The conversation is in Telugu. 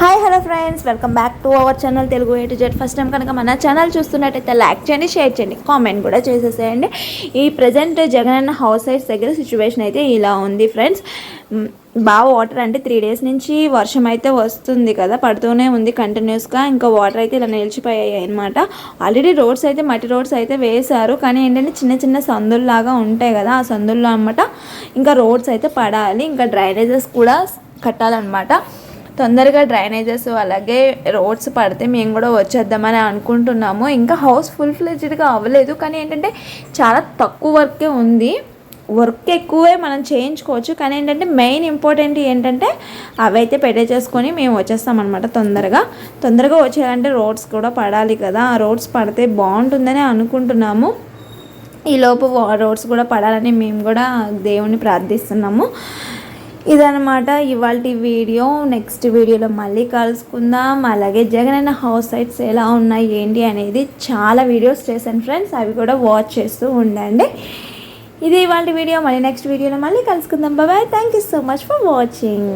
Hi hello friends welcome back to our channel Telugu A to Z first time కనుక మన ఛానల్ చూస్తున్నట్టయితే లైక్ చేయండి షేర్ చేయండి కామెంట్ కూడా చేసేసేయండి. ఈ ప్రజెంట్ జగనన్న హౌస్ సైడ్స్ దగ్గర సిచ్యువేషన్ అయితే ఇలా ఉంది ఫ్రెండ్స్ బాగా వాటర్ అంటే త్రీ డేస్ నుంచి వర్షం అయితే వస్తుంది కదా పడుతూనే ఉంది కంటిన్యూస్గా ఇంకా వాటర్ అయితే ఇలా నిలిచిపోయాయి అనమాట ఆల్రెడీ రోడ్స్ అయితే మట్టి రోడ్స్ అయితే వేశారు. కానీ ఏంటంటే చిన్న చిన్న సందుల్లాగా ఉంటాయి కదా ఆ సందుల్లో అనమాట ఇంకా రోడ్స్ అయితే పడాలి. ఇంకా డ్రైనేజెస్ కూడా కట్టాలన్నమాట. తొందరగా డ్రైనేజెస్ అలాగే రోడ్స్ పడితే మేము కూడా వచ్చేద్దామని అనుకుంటున్నాము. ఇంకా హౌస్ ఫుల్ ఫ్లెజ్డ్గా అవ్వలేదు. కానీ ఏంటంటే చాలా తక్కువ వర్కే ఉంది. వర్క్ ఎక్కువే మనం చేయించుకోవచ్చు. కానీ ఏంటంటే మెయిన్ ఇంపార్టెంట్ ఏంటంటే అవైతే పెట్టేసేసుకొని మేము వచ్చేస్తాం అనమాట తొందరగా. తొందరగా వచ్చేయాలంటే రోడ్స్ కూడా పడాలి కదా. ఆ రోడ్స్ పడితే బాగుంటుందని అనుకుంటున్నాము. ఈలోపు రోడ్స్ కూడా పడాలని మేము కూడా దేవుణ్ణి ప్రార్థిస్తున్నాము. ఇదనమాట ఇవాళ వీడియో. నెక్స్ట్ వీడియోలో మళ్ళీ కలుసుకుందాం. అలాగే జగనన్న హౌస్ సైట్స్ ఎలా ఉన్నాయి ఏంటి అనేది చాలా వీడియోస్ చేశాను ఫ్రెండ్స్. అవి కూడా వాచ్ చేస్తూ ఉండండి. ఇది ఇవాళ వీడియో. మళ్ళీ నెక్స్ట్ వీడియోలో మళ్ళీ కలుసుకుందాం. బాబాయ్ thank you so much for watching